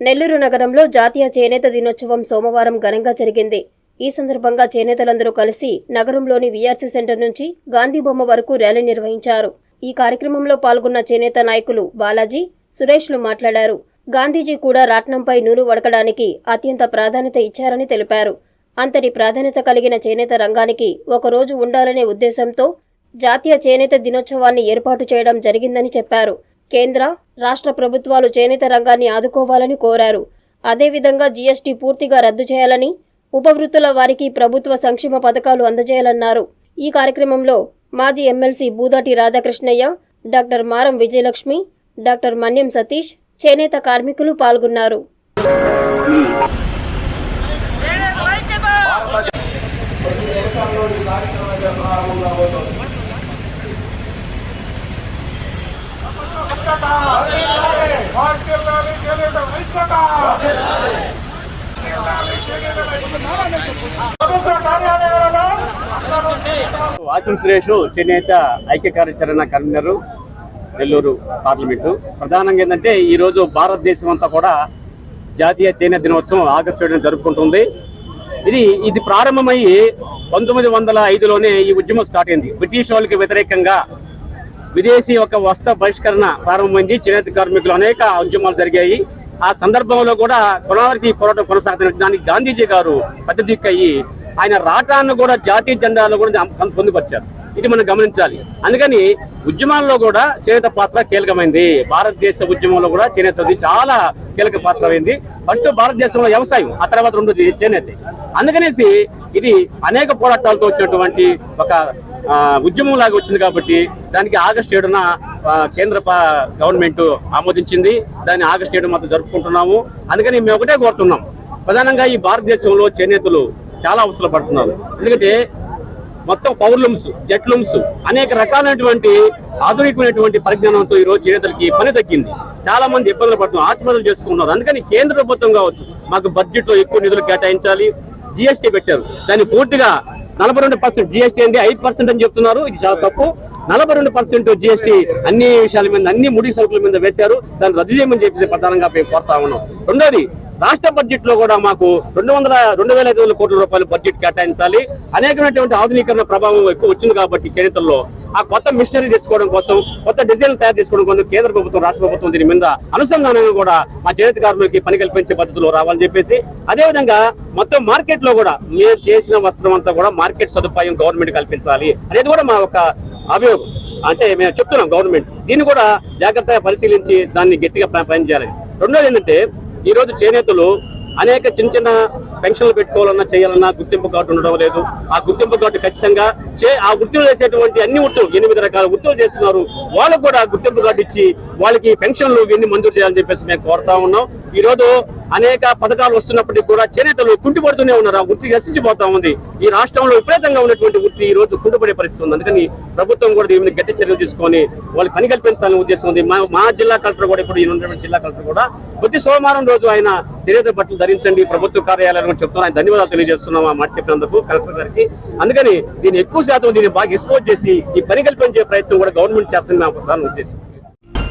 నెల్లూరు నగరంలో జాతీయ చేనేత దినోత్సవం సోమవారం ఘనంగా జరిగింది. ఈ సందర్భంగా చేనేతలందరూ కలిసి నగరంలోని వీఆర్సీ సెంటర్ నుంచి గాంధీ బొమ్మ వరకు ర్యాలీ నిర్వహించారు. ఈ కార్యక్రమంలో పాల్గొన్న చేనేత నాయకులు బాలాజీ సురేష్లు మాట్లాడారు. గాంధీజీ కూడా రాట్నంపై నూరు వడకడానికి అత్యంత ప్రాధాన్యత ఇచ్చారని తెలిపారు. అంతటి ప్రాధాన్యత కలిగిన చేనేత రంగానికి ఒకరోజు ఉండాలనే ఉద్దేశంతో జాతీయ చేనేత దినోత్సవాన్ని ఏర్పాటు చేయడం జరిగిందని చెప్పారు. కేంద్ర రాష్ట్ర ప్రభుత్వాలు చేనేత రంగాన్ని ఆదుకోవాలని కోరారు. అదేవిధంగా జీఎస్టీ పూర్తిగా రద్దు చేయాలని ఉపవృత్తుల వారికి ప్రభుత్వ సంక్షేమ పథకాలు అందజేయాలన్నారు. ఈ కార్యక్రమంలో మాజీ ఎమ్మెల్సీ బూదాటి రాధాకృష్ణయ్య డాక్టర్ మారం విజయలక్ష్మి డాక్టర్ మన్యం సతీష్ చేనేత కార్మికులు పాల్గొన్నారు. వాసిం సురేష్ చేనేత ఐక్య కార్యాచరణ కన్వీనర్ నెల్లూరు పార్లమెంటు. ప్రధానంగా ఏంటంటే ఈ రోజు భారతదేశం అంతా కూడా జాతీయ చేనేత దినోత్సవం ఆగస్టు ఏడున జరుపుకుంటుంది. ఇది ఇది ప్రారంభమయ్యి పంతొమ్మిది వందల ఐదులోనే ఈ ఉద్యమం స్టార్ట్ అయింది. బ్రిటిష్ వాళ్ళకి వ్యతిరేకంగా విదేశీ ఒక వస్త్ర బహిష్కరణ ప్రారంభమైంది. చేనేత కార్మికులు అనేక ఉద్యమాలు జరిగాయి. ఆ సందర్భంలో కూడా కొనాలకి పోరాటం కొనసాగుతున్న దానికి గాంధీజీ గారు పెద్ద దిక్కయ్యి ఆయన రాటాన్ని కూడా జాతీయ జెండాలో కూడా పొందుపరిచారు. ఇది మనం గమనించాలి. అందుకని ఉద్యమాల్లో కూడా చేనేత పాత్ర కీలకమైంది. భారతదేశ ఉద్యమంలో కూడా చేనేత చాలా కీలక పాత్ర అయింది ఫస్ట్ భారతదేశంలో వ్యవసాయం ఆ తర్వాత రెండోది చేనేత. అందుకనేసి ఇది అనేక పోరాటాలతో వచ్చినటువంటి ఒక ఉద్యమం లాగా వచ్చింది కాబట్టి దానికి ఆగస్ట్ ఏడున కేంద్ర గవర్నమెంట్ ఆమోదించింది. దాన్ని ఆగస్ట్ ఏడు మాత్రం జరుపుకుంటున్నాము. అందుకని మేము ఒకటే కోరుతున్నాం. ప్రధానంగా ఈ భారతదేశంలో చేనేతలు చాలా అవసరం పడుతున్నారు. ఎందుకంటే మొత్తం పౌర్లూమ్స్ జెట్లూమ్స్ అనేక రకాలైనటువంటి ఆధునికమైనటువంటి పరిజ్ఞానంతో ఈ రోజు చేనేతలకి పని తగ్గింది. చాలా మంది ఇబ్బందులు పడుతున్నారు ఆత్మహత్యలు చేసుకుంటున్నారు. అందుకని కేంద్ర ప్రభుత్వం కావచ్చు మాకు బడ్జెట్లో ఎక్కువ నిధులు కేటాయించాలి. జిఎస్టీ పెట్టారు. దాన్ని పూర్తిగా నలభై రెండు పర్సెంట్ జిఎస్టీ అండి ఐదు పర్సెంట్ అని చెప్తున్నారు. ఇది చాలా తప్పు. నలభై రెండు పర్సెంట్ జిఎస్టీ అన్ని విషయాల మీద అన్ని ముడి సరుకుల మీద వేశారు. దాన్ని రద్దు చేయమని చెప్పేసి ప్రధానంగా మేము కోరుతా ఉన్నాం. రెండోది రాష్ట్ర బడ్జెట్లో కూడా మాకు రెండు వందల రెండు వేల ఐదు వందల కోట్ల రూపాయలు బడ్జెట్ కేటాయించాలి. అనేకమైనటువంటి ఆధునీకరణ ప్రభావం ఎక్కువ వచ్చింది కాబట్టి చరిత్రలో ఆ కొత్త మిషనరీ తెచ్చుకోవడం కోసం కొత్త డిజైన్ తయారు చేసుకోవడం కోసం కేంద్ర ప్రభుత్వం రాష్ట్ర ప్రభుత్వం దీని మీద అనుసంధానంగా కూడా మా చేనేత కార్మికులకి పని కల్పించే పద్ధతిలో రావాలని చెప్పేసి అదేవిధంగా మొత్తం మార్కెట్లో కూడా మేము చేసిన వస్త్రం అంతా కూడా మార్కెట్ సదుపాయం గవర్నమెంట్ కల్పించాలి అనేది కూడా మా ఒక అభియోగం. అంటే మేము చెప్తున్నాం గవర్నమెంట్. దీన్ని కూడా జాగ్రత్తగా పరిశీలించి దాన్ని గట్టిగా ప- పనిచేయాలి రెండోది ఏంటంటే ఈ రోజు చేనేతలు అనేక చిన్న చిన్న పెన్షన్లు పెట్టుకోవాలన్నా చేయాలన్నా గుర్తింపు కార్డు ఉండడం లేదు. ఆ గుర్తింపు కార్డు ఖచ్చితంగా చే ఆ వృత్తులు చేసేటువంటి అన్ని వృత్తులు ఎనిమిది రకాల వృత్తులు చేస్తున్నారు. వాళ్ళకు కూడా గుర్తింపు కార్డు ఇచ్చి వాళ్ళకి పెన్షన్లు ఇవన్నీ మంజూరు చేయాలని చెప్పేసి మేము కోరుతా ఉన్నాం. ఈ రోజు అనేక పథకాలు వస్తున్నప్పటికీ కూడా చేనేతలు కుంటుపడుతూనే ఉన్నారు. ఆ వృత్తి నశించిపోతా ఉంది. ఈ రాష్ట్రంలో విపరీతంగా ఉన్నటువంటి వృత్తి ఈ రోజు కుంటుపడే పరిస్థితి ఉంది. అందుకని ప్రభుత్వం కూడా దీని గట్టి చర్యలు తీసుకొని వాళ్ళు పని కల్పించాలని ఉద్దేశం ఉంది. మా మా జిల్లా కలెక్టర్ కూడా ఇప్పుడు ఈ ఉన్నటువంటి జిల్లా కలెక్టర్ కూడా ప్రతి సోమవారం రోజు ఆయన చేనేత బట్టలు ధరించండి ప్రభుత్వ కార్యాలయాలను కూడా చెప్తున్నాం ఆయన ధన్యవాదాలు తెలియజేస్తున్నాం ఆ మాట చెప్పినందుకు కలెక్టర్ గారికి. అందుకని దీన్ని ఎక్కువ శాతం దీన్ని బాగా ఎక్స్పోజ్ చేసి ఈ పని కల్పించే ప్రయత్నం కూడా government não, vou dar notícia